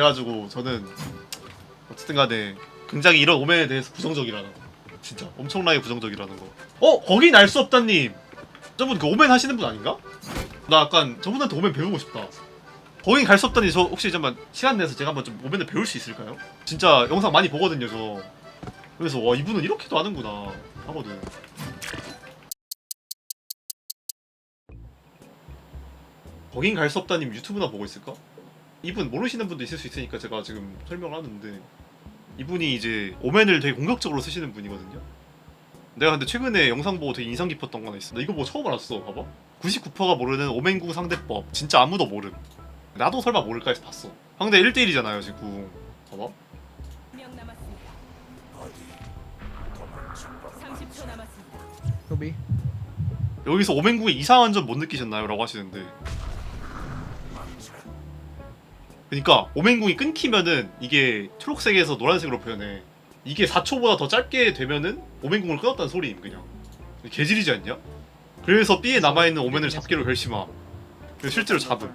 그래가지고 저는 어쨌든 간에 굉장히 이런 오맨에 대해서 부정적이라는 거 진짜 엄청나게 부정적이라는 거 어? 거긴 알 수 없다님 저분 그 오맨 하시는 분 아닌가? 나 약간 저분한테 오맨 배우고 싶다 거긴 갈 수 없다니 저 혹시 잠깐 시간 내서 제가 한번 좀 오맨을 배울 수 있을까요? 진짜 영상 많이 보거든요 저 그래서 와 이분은 이렇게도 하는구나 하거든 거긴 갈 수 없다님 유튜브나 보고 있을까? 이분 모르시는 분도 있을 수 있으니까 제가 지금 설명을 하는데 이분이 이제 오맨을 되게 공격적으로 쓰시는 분이거든요. 내가 근데 최근에 영상 보고 되게 인상 깊었던 거 하나 있어. 나 이거 뭐 처음 알았어. 봐봐. 99%가 모르는 오맨궁 상대법. 진짜 아무도 모름. 나도 설마 모를까 해서 봤어. 상대 1대1이잖아요, 지금. 봐봐. 명 남았습니다. 30초 남았습니다. 소비 여기서 오맹궁에 이상한 점 못 느끼셨나요? 라고 하시는데 그러니까 오맹궁이 끊기면은 이게 초록색에서 노란색으로 표현해. 이게 4초보다 더 짧게 되면은 오맹궁을 끊었다는 소리임 그냥. 개질이지 않냐? 그래서 B에 남아있는 오맨을 잡기로 결심함. 그래서 실제로 잡음.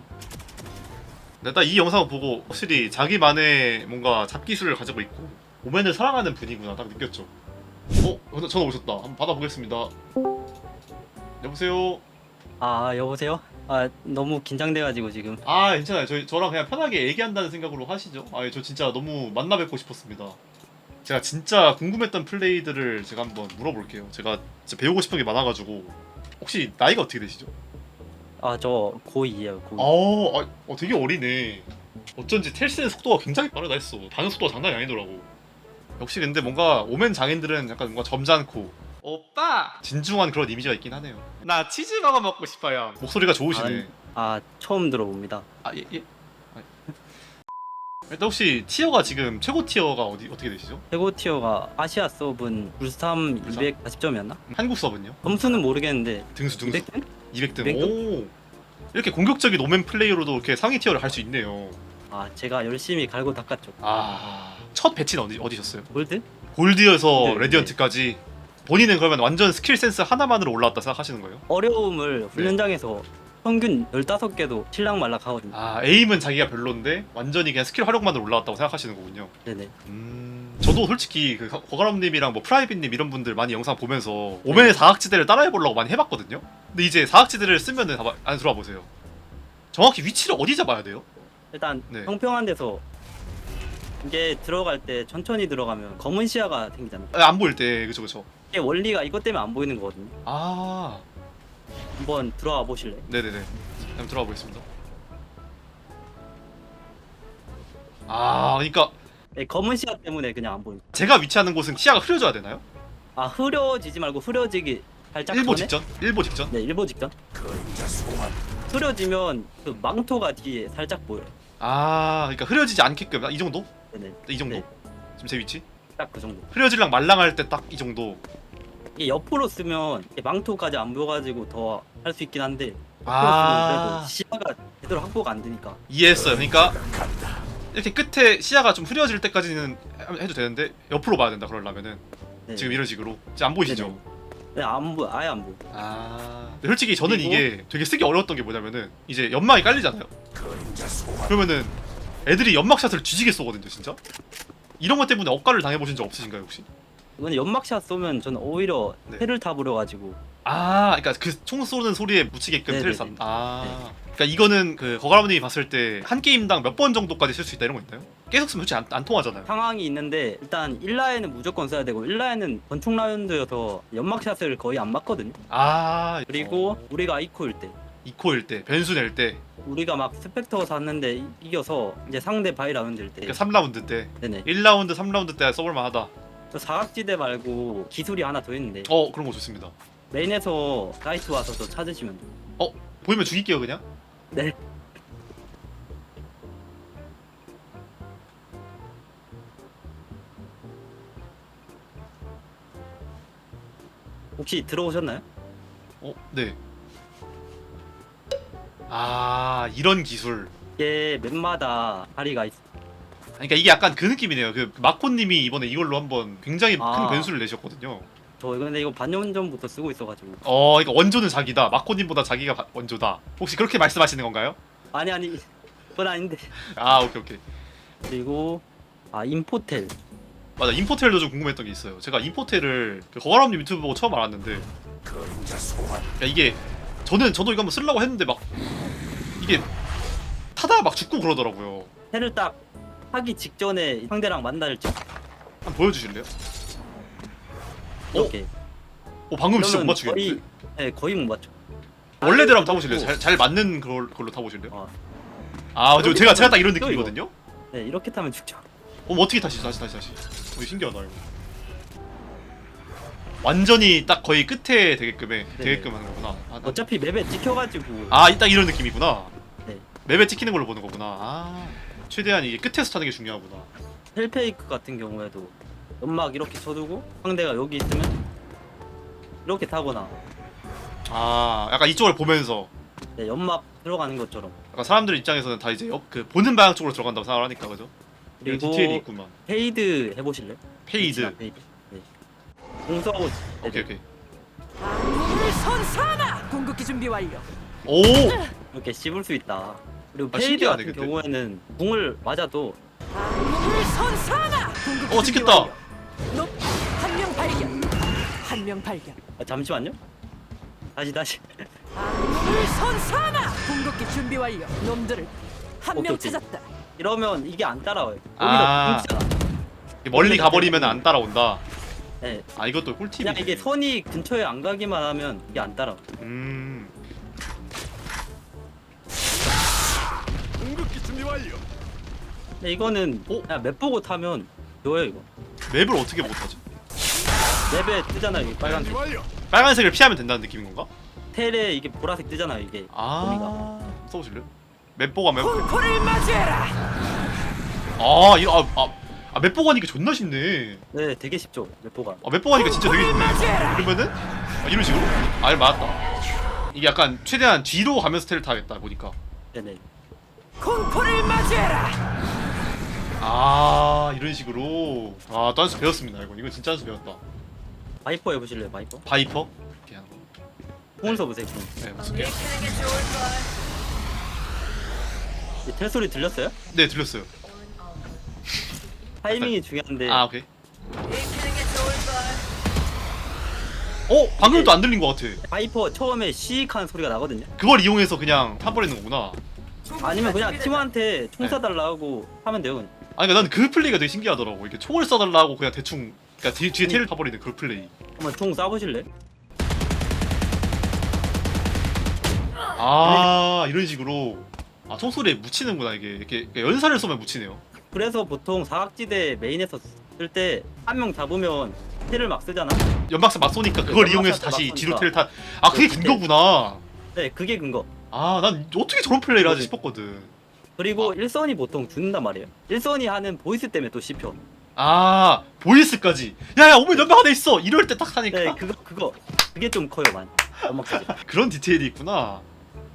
근데 딱 이 영상을 보고 확실히 자기만의 뭔가 잡기술을 가지고 있고 오맨을 사랑하는 분이구나 딱 느꼈죠. 어? 전화 오셨다. 한번 받아보겠습니다. 여보세요? 아 여보세요? 아 너무 긴장돼가지고 지금 아 괜찮아요. 저 저랑 그냥 편하게 얘기한다는 생각으로 하시죠. 아저 진짜 너무 만나 뵙고 싶었습니다. 제가 진짜 궁금했던 플레이들을 제가 한번 물어볼게요. 제가 진짜 배우고 싶은 게 많아가지고 혹시 나이가 어떻게 되시죠? 아 저 고2에요 고2 아, 아 어, 되게 어리네. 어쩐지 텔스의 속도가 굉장히 빠르다 했어. 반응 속도가 장난이 아니더라고. 역시 근데 뭔가 오멘 장인들은 약간 뭔가 점잖고 오빠 진중한 그런 이미지가 있긴 하네요. 나 치즈버거 먹고 싶어요. 목소리가 좋으시네. 아 처음 들어봅니다 아 예 예. 아, 일단 혹시 티어가 지금 최고 티어가 어디 어떻게 되시죠? 최고 티어가 아시아 서브는 불삼 불삼? 240점이었나? 한국 서브는요? 점수는 모르겠는데 등수 등수 200점? 200등. 200등? 오. 이렇게 공격적인 오멘 플레이어로도 이렇게 상위 티어를 갈수 있네요. 아 제가 열심히 갈고 닦았죠 아. 첫 배치는 어디 어디셨어요? 골드? 골드여서 네, 레디언트까지. 본인은 그러면 완전 스킬 센스 하나만으로 올라왔다 생각하시는 거예요? 어려움을 훈련장에서 평균 15개도 실랑 말락 하거든요 아 에임은 자기가 별론데 완전히 그냥 스킬 활용만으로 올라왔다고 생각하시는 거군요. 네네 음, 저도 솔직히 그 거가람님이랑 뭐 프라이빗님 이런 분들 많이 영상 보면서 오맨의 사각지대를 따라해보려고 많이 해봤거든요. 근데 이제 사각지대를 쓰면은 안 들어와 보세요. 정확히 위치를 어디 잡아야 돼요? 일단 네. 평평한 데서 이게 들어갈 때 천천히 들어가면 검은 시야가 생기잖아요 아, 안 보일 때 그쵸 그쵸. 이게 원리가 이것 때문에 안 보이는 거거든요 아, 한번 들어와 보실래 요? 네네네. 한번 들어가 보겠습니다. 아, 그러니까 네, 검은 시야 때문에 그냥 안 보이는 제가 위치하는 곳은 시야가 흐려져야 되나요? 아 흐려지지 말고 흐려지기 살짝 일보 전에? 직전? 일보 직전? 네 일보 직전 흐려지면 그 망토가 뒤에 살짝 보여 요 아, 그러니까 흐려지지 않게끔 이 정도? 네네 이 정도? 네. 지금 제 위치? 딱 그 정도 흐려질랑 말랑할 때 딱 이 정도. 이게 옆으로 쓰면 이게 망토까지 안 보여가지고 더 할 수 있긴 한데 옆으로 쓰면 아, 그래도 시야가 제대로 확보가 안 되니까 이해했어요. 그러니까 이렇게 끝에 시야가 좀 흐려질 때까지는 해도 되는데 옆으로 봐야 된다 그러려면은 네. 지금 이런 식으로 지금 안 보이시죠? 네네. 네, 안 보여 아예 안 보여 아 근데 솔직히 저는 그리고- 이게 되게 쓰기 어려웠던 게 뭐냐면은 이제 연막이 깔리잖아요. 그러면은 애들이 연막 샷을 뒤지게 쏘거든요, 진짜. 이런 것 때문에 억가를 당해 보신 적 없으신가요 혹시? 이건 연막샷 쏘면 저는 오히려 네. 해를 타버려 가지고 아, 그러니까 그 총 쏘는 소리에 묻히게끔 네네네. 틀을 쌌. 아, 그러니까 이거는 그 거가람님이 봤을 때 한 게임당 몇 번 정도까지 쓸 수 있다 이런 거 있나요? 계속 쓰면 솔직히 안, 안 통하잖아요. 상황이 있는데 일단 1라에는 무조건 써야 되고 1라에는 권총 라운드여서 연막샷을 거의 안 맞거든요 아, 그리고 어, 우리가 아이코일 때 이코일 때 변수 낼 때, 우리가 막 스펙터 샀는데 이- 이겨서 이제 상대 바이 라운드일 때 그러니까 3라운드 때, 네네 1라운드, 3라운드 때 써볼 만하다. 저 사각지대 말고 기술이 하나 더 있는데 어, 그런 거 좋습니다. 메인에서 사이트 와서 저 찾으시면 돼요 보이면 죽일게요 그냥. 네 혹시 들어오셨나요? 어, 네. 아, 이런 기술. 이게 맵마다 다리가 있어 그러니까 이게 약간 그 느낌이네요. 그 마코님이 이번에 이걸로 한번 굉장히 큰 아. 변수를 내셨거든요. 저 근데 이거 반년 전부터 쓰고 있어가지고 어, 그러니까 원조는 자기다. 마코님보다 자기가 바- 원조다. 혹시 그렇게 말씀하시는 건가요? 아니 아니 그건 아닌데 아, 오케이 오케이. 그리고 아 인포텔 맞아 인포텔도 좀 궁금했던 게 있어요. 제가 인포텔을 그 거가람님 유튜브 보고 처음 알았는데 야, 이게 저는 저도 이거 한번 쓰려고 했는데 막 이게 타다가 막 죽고 그러더라고요. 텔을 딱 하기 직전에 상대랑 만날 때 한번 보여주실래요? 이렇게 어 방금 진짜 못 그러면 맞추겠는데? 거의 네 거의 못 맞죠. 원래대로 한번 타보실래요? 잘, 잘 맞는 그걸, 걸로 타보실래요? 어, 아 이렇게 제가 제가 딱 이런 또 느낌이거든요? 네 이렇게 타면 죽죠. 어 어떻게 다시 다시 다시 다시 어, 신기하다 이거 완전히 딱 거의 끝에 되게끔에 네. 되게끔 하는 거구나 아, 나- 어차피 맵에 찍혀가지고 아, 딱 이런 느낌이구나. 네. 맵에 찍히는 걸로 보는 거구나. 아, 최대한 이게 끝에서 타는 게 중요하구나. 헬페이크 같은 경우에도 연막 이렇게 쳐두고 상대가 여기 있으면 이렇게 타거나 아, 약간 이쪽을 보면서 네, 연막 들어가는 것처럼 약간 사람들 입장에서는 다 이제 옆, 그 보는 방향 쪽으로 들어간다고 생각을 하니까 그죠? 이런 그리고 디테일이 있구만. 페이드 해보실래요? 페이드. 페이드. 네. 공서고 오케이 오케이. 선사하나! 궁극기 준비 완료. 오, 이렇게 씹을 수 있다. 그리고 아, 페이드 신기하네, 같은 근데. 경우에는 궁을 맞아도 몸을 선사하나! 궁극기 어, 준비 찍혔다. 완료. 높, 한명 발견. 한 명 발견. 아, 잠시만요. 다시 다시. 몸을 선사하나! 궁극기 준비 완료. 놈들을 한 오케이, 명 오케이. 찾았다. 이러면 이게 안 따라와요. 아. 여기서 궁이잖아. 멀리 가버리면 안 따라온다. 네. 아, 이것도 꿀팁이. 그냥 이게 선이 근처에 안 가기만 하면 이게 안 따라. 음, 준비 완료. 근데 이거는 어? 그냥 맵 보고 타면 좋아요 이거. 맵을 어떻게 못하지? 맵에 뜨잖아요 이게 빨간색. 완료. 빨간색을 피하면 된다는 느낌인 건가? 텔에 이게 보라색 뜨잖아요 이게. 아, 써보실래요? 맵 보고 하면 콩코를 맞이해라! 아, 이거 아, 아, 아, 맵 보고 하니까 존나 쉽네. 네 되게 쉽죠 맵 보가. 아, 맵 보고 하니까 진짜 되게 쉽네. 맞이해라! 그러면은 아, 이런 식으로? 아, 맞았다. 이게 약간 최대한 뒤로 가면서 텔을 타겠다 보니까. 네네. 콩코를 맞이해라! 아, 이런 식으로. 아, 수 배웠습니다. 이거 이거 진짜 한수 배웠다. 바이퍼 해보실래요 바이퍼? 바이퍼? 이렇게 하는 거. 궁을 써보세요 궁. 네, 무섭게. 이텔 소리 들렸어요? 네, 들렸어요. 타이밍이 중요한데 아, 오케이. 어, 방금도 안 들린 것 같아. 바이퍼 처음에 시익하는 소리가 나거든요. 그걸 이용해서 그냥 타버리는 거구나. 아니면 그냥 팀한테 총 네. 쏴달라 하고 하면 돼요. 그냥. 아니, 그러니까 난그 플레이가 되게 신기하더라고. 이렇게 총을 쏴달라고 그냥 대충, 그러니까 뒤, 뒤에 아니. 텔을 타버리는 그 플레이. 한번 총 쏴보실래? 아 이런 식으로 아 총소리에 묻히는구나 이게 이렇게 연사를 쏘면 묻히네요 그래서 보통 사각지대 메인에서 쓸 때 한 명 잡으면 텔을 막 쓰잖아. 연막사 막 쏘니까 그걸 연막사 이용해서 막 다시 쏘니까. 뒤로 텔을 타아 그게 네, 근거구나 네, 그게 근거. 아 난 어떻게 저런 플레이를 하지 네. 싶었거든 그리고 일선이 보통 죽는단 말이에요. 일선이 하는 보이스 때문에 또 씹혀. 아 보이스까지 야 야 오면 연막 하나 있어 이럴 때 딱 하니까 네, 그거 그거 그게 좀 커요, 많이. 연막까지. 그런 디테일이 있구나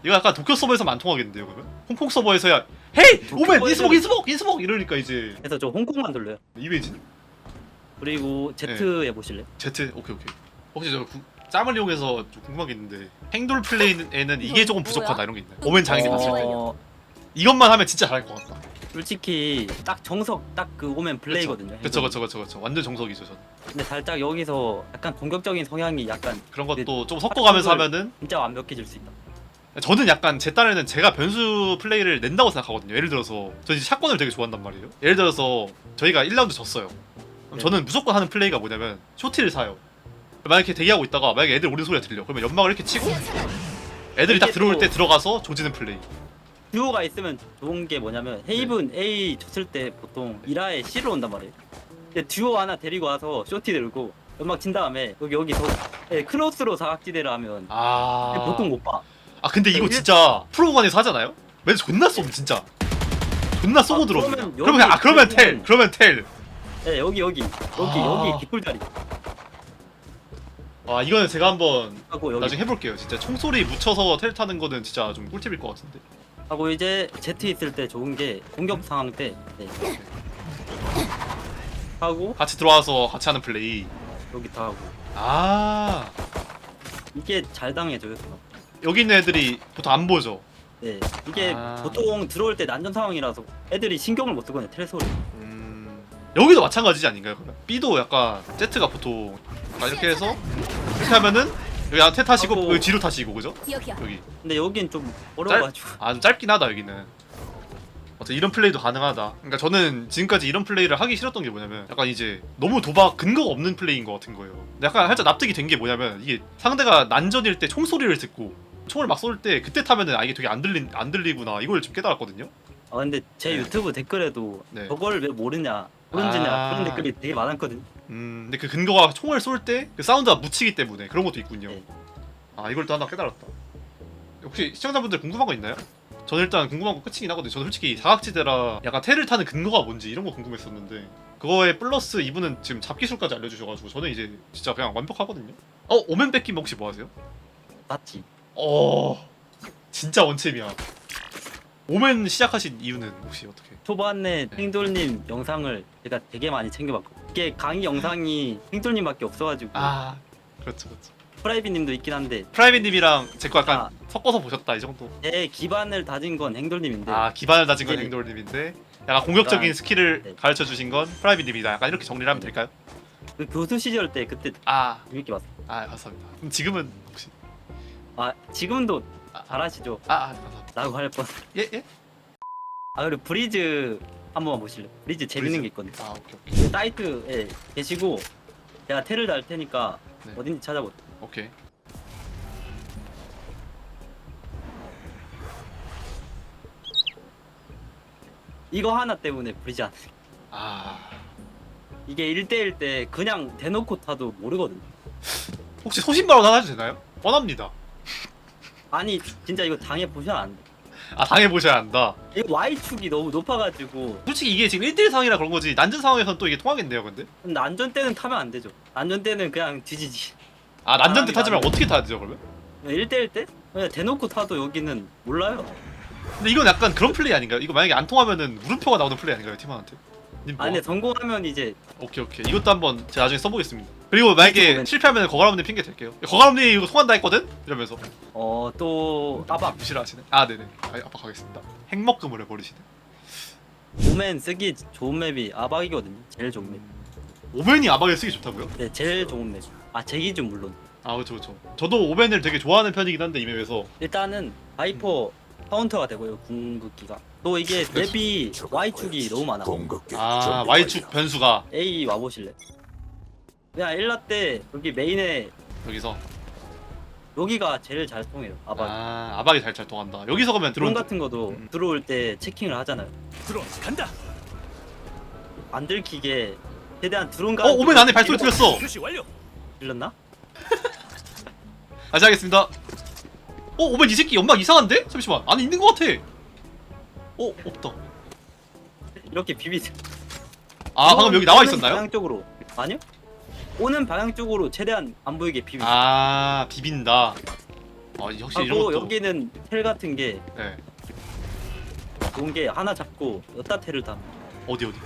이거 약간 도쿄 서버에서만 안 통하겠는데요 그러면? 홍콩 서버에서야 헤이 도쿄 오면 서버에서는- 인스목 인스목 인스목 이러니까 이제 그래서 저 홍콩만 돌려요. 이메이지 그리고 Z 네. 해보실래? 제트 오케이 오케이 혹시 저 구, 짬을 이용해서 좀 궁금한 게 있는데 행돌 플레이에는 이게 조금 부족하다 이런 게 있나요? 오멘 장인이 봤을 때 어, 이것만 하면 진짜 잘할 것 같다 솔직히 딱 정석 딱 그 오면 플레이거든요. 그쵸 그쵸 그쵸 그쵸 완전 정석이죠 저는 근데 살짝 여기서 약간 공격적인 성향이 약간 그런 것도 네. 좀 섞어가면서 하면은 진짜 완벽해질 수 있다. 저는 약간 제 딴에는 제가 변수 플레이를 낸다고 생각하거든요 예를 들어서 저 이제 샷건을 되게 좋아한단 말이에요 예를 들어서 저희가 1라운드 졌어요 그럼 네. 저는 무조건 하는 플레이가 뭐냐면 쇼티를 사요 만약에 대기하고 있다가 만약에 애들 오는 소리가 들려 그러면 연막을 이렇게 치고 애들이 딱 들어올 또- 때 들어가서 조지는 플레이 듀오가 있으면 좋은 게 뭐냐면 헤이븐 네. A 쳤을 때 보통 이라에 C로 온단 말이에요. 근데 듀오 하나 데리고 와서 쇼티 들고 연막 친 다음에 여기 여기서 예, 크로스로 사각지대를 하면 아 보통 못 봐. 아 근데 이거 일- 진짜 프로관에서 하잖아요? 맨날 존나 쏘면 진짜 존나 쏘고 아, 들어오면 그러면 그러면 여기 아 그러면 텔 그러면- 그러면 텔 예, 여기 여기 여기 아. 여기 뒷골 자리 아 이거는 제가 한번 하고 여기 나중에 해볼게요 진짜 총소리 묻혀서 텔 타는 거는 진짜 좀 꿀팁일 것 같은데 하고 이제 Z 있을 때 좋은 게 공격 상황 때 네. 하고 같이 들어와서 같이 하는 플레이 여기 다 하고 아 이게 잘 당해져요. 생각. 여기 있는 애들이 보통 안 보죠 네 이게 아. 보통 들어올 때 난전 상황이라서 애들이 신경을 못 쓰거든요 텔 소리 음... 여기도 마찬가지지 아닌가요? 그러면? B도 약간 Z가 보통 약간 이렇게 해서 이렇게 하면은 여기 안테 타시고 하고. 여기 뒤로 타시고 그죠? 여기요. 여기 근데 여긴 좀 어려워가지고 아, 좀 짧긴 하다 여기는. 어쨌든 이런 플레이도 가능하다. 그러니까 저는 지금까지 이런 플레이를 하기 싫었던 게 뭐냐면 약간 이제 너무 도박 근거가 없는 플레이인 것 같은 거예요. 근데 약간 살짝 납득이 된 게 뭐냐면 이게 상대가 난전일 때 총소리를 듣고 총을 막 쏠 때 그때 타면은 아 이게 되게 안 들린 안 들리구나 이걸 좀 깨달았거든요. 아 근데 제 네. 유튜브 댓글에도 네. 저걸 왜 모르냐 모른지냐 아. 그런 댓글이 되게 많았거든요 음, 근데 그 근거가 총을 쏠 때 그 사운드가 묻히기 때문에 그런 것도 있군요. 네. 아 이걸 또 하나 깨달았다. 혹시 시청자분들 궁금한 거 있나요? 저는 일단 궁금한 거 끝이긴 하거든요. 저는 솔직히 사각지대라 약간 테를 타는 근거가 뭔지 이런 거 궁금했었는데 그거에 플러스 이분은 지금 잡기술까지 알려주셔가지고 저는 이제 진짜 그냥 완벽하거든요. 어 오멘 뺏기면 혹시 뭐 하세요? 맞지 어 진짜 원챔이야. 오멘 시작하신 이유는 혹시 어떻게? 초반에 네. 팽돌님 영상을 제가 되게 많이 챙겨봤고 이게 강의 영상이 팽돌님밖에 없어가지고 아 그렇죠 그렇죠. 프라이빗님도 있긴 한데 프라이빗님이랑 제거 약간 아. 섞어서 보셨다 이 정도. 제 기반을 다진 건 행돌님인데 아 기반을 다진 건 네네. 행돌님인데 약간 공격적인 약간, 스킬을 네. 가르쳐 주신 건 프라이빗님이다. 약간 이렇게 정리를 하면 될까요? 그 교수 시절 때 그때 아, 재밌게 봤어 아 감사합니다. 그럼 지금은 혹시 아 지금도 아, 잘하시죠 아, 아 감사합니다. 라고 할뻔아 예 예? 그리고 브리즈 한 번만 보실래요? 브리즈 재밌는 브리즈. 게 있거든요 아 오케이 오케이 사이트에 계시고 제가 테를 달 테니까 네. 어딘지 찾아보세요 오케이. 이거 하나 때문에 브리즈 안 해. 아 이게 1대1 때 그냥 대놓고 타도 모르거든요 혹시 소신발언 하나 해도 되나요? 뻔합니다. 아니 진짜 이거 당해 보셔야 안 돼. 아 당해 보셔야 한다. 이거 Y축이 너무 높아가지고 솔직히 이게 지금 1대1 상황이라 그런 거지 난전 상황에서는 또 이게 통하겠네요 근데 난전 때는 타면 안 되죠. 난전 때는 그냥 뒤지지. 아 난전 때 사람이 타지만 많네. 어떻게 타야 되죠 그러면? 1대1 때 그냥 대놓고 타도 여기는 몰라요. 근데 이건 약간 그런 플레이 아닌가요? 이거 만약에 안 통하면은 물음표가 나오는 플레이 아닌가요 팀원한테? 님 뭐? 아 근데 성공하면 이제 오케이 오케이 이것도 한번 제가 나중에 써보겠습니다 그리고 만약에 실패하면 거가람님 핑계 댈게요 거가람님 이거 통한다 했거든? 이러면서 어또 아박 무시를 하시네 아 네네 아, 압박하겠습니다 핵먹금을 해버리시네 오멘 쓰기 좋은 맵이 아박이거든요. 제일 좋은 맵. 오벤이 아박에 쓰기 좋다고요? 네 제일 좋은 맵. 아 제 기준 물론. 아 그쵸 그쵸 저도 오벤을 되게 좋아하는 편이긴 한데 이 맵에서 일단은 바이퍼 카운터가 되고요 궁극기가. 또 이게 맵이 Y축이 너무 많아. 아 Y축 변수가 A 와보실래? 그냥 일라 때 여기 메인에 여기서 여기가 제일 잘 통해요. 아박. 아 아박이 잘 잘 통한다 여기서 그러면 드론 드론 같은 것도 음. 들어올 때 체킹을 하잖아요. 들어 간다. 안 들키게 최대한 드론 어 가. 오벤 안에 발소리 들렸어 표시 완료. 들렸나? 다시 하겠습니다 어 오벤 이 새끼 연막 이상한데? 잠시만 안에 있는 것 같아 어 없다 이렇게 비비세요. 아 방금 여기 나와 있었나요? 방향 쪽으로 아니요? 오는 방향 쪽으로 최대한 안 보이게 비비. 아 비빈다 아 역시 이런 것도 여기는 텔 같은 게 네 좋은 게 하나 잡고 여따 텔을 다. 어디 어디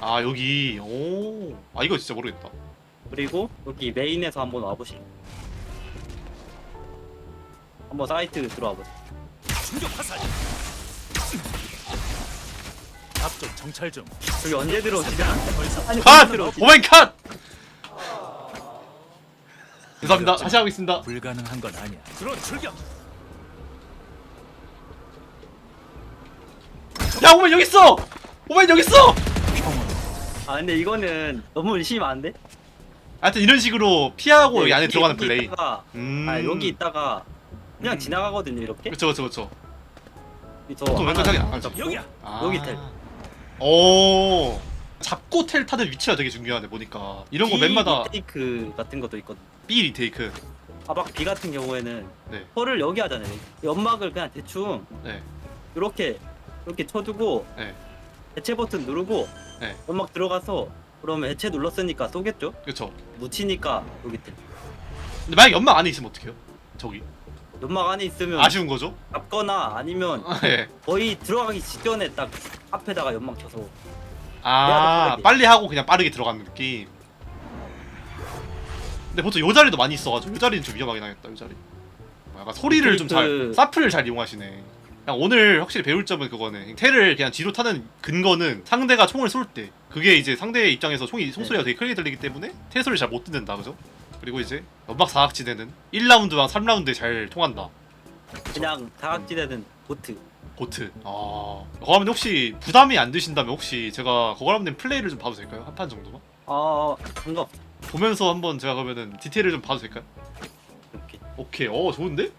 아 여기 오 아 이거 진짜 모르겠다 그리고 여기 메인에서 한번 와보실래요? 한번 사이트 들어와 보세요. 충격 화살. 앞쪽 정찰 중. 여기 언제 들어오시냐? 아니 컷! 언제 들어오시? 오멘 컷! 죄송합니다 다시 하고 있습니다 불가능한 건 아니야. 드론 출격. 야 오멘 여기 있어! 오멘 여기 있어! 아 근데 이거는 너무 의심하면 안 돼? 하여튼 이런 식으로 피하고 여기 안에 여기- 들어가는 여기 플레이 있다가, 음 아 여기 있다가 그냥 음. 지나가거든요 이렇게. 그쵸 그쵸 그쵸 그래서 보통 하나 왼쪽이 안 잡고 여기야. 아. 여기 텔. 오 잡고 텔 타는 위치가 되게 중요하네 보니까 이런 거 B 맵마다 리테이크 같은 것도 있거든. B 리테이크 아박 B 같은 경우에는 네. 펄을 여기 하잖아요. 연막을 그냥 대충 네 이렇게 이렇게 쳐두고 네. 해체 버튼 누르고 네. 연막 들어가서 그러면 해체 눌렀으니까 쏘겠죠? 그쵸 묻히니까 여기 텔. 근데 만약 연막 안에 있으면 어떡해요? 저기 연막 안에 있으면 아쉬운 거죠? 잡거나 아니면 아, 예. 거의 들어가기 직전에 딱 앞에다가 연막 쳐서 아 내가 더 빨리 하고 그냥 빠르게 들어가는 느낌 근데 보통 요 자리도 많이 있어가지고 요 자리는 좀 위험하긴 하겠다 요 자리 약간 소리를 좀잘 그- 사프를 잘 이용하시네. 그냥 오늘 확실히 배울 점은 그거네. 테를 그냥 뒤로 타는 근거는 상대가 총을 쏠 때 그게 이제 상대의 입장에서 총이 총소리가 되게 크게 들리기 때문에 테 소리를 잘 못 듣는다, 그죠? 그리고 이제 연막 사각지대는 1라운드랑 3라운드에 잘 통한다. 그냥 다각지대는 보트. 고트. 아, 거가면 혹시 부담이 안 드신다면 혹시 제가 거가람님 플레이를 좀 봐도 될까요? 한 판 정도만? 아 상관없어. 보면서 한번 제가 그러면은 디테일을 좀 봐도 될까요? 이렇게. 오케이, 어 좋은데?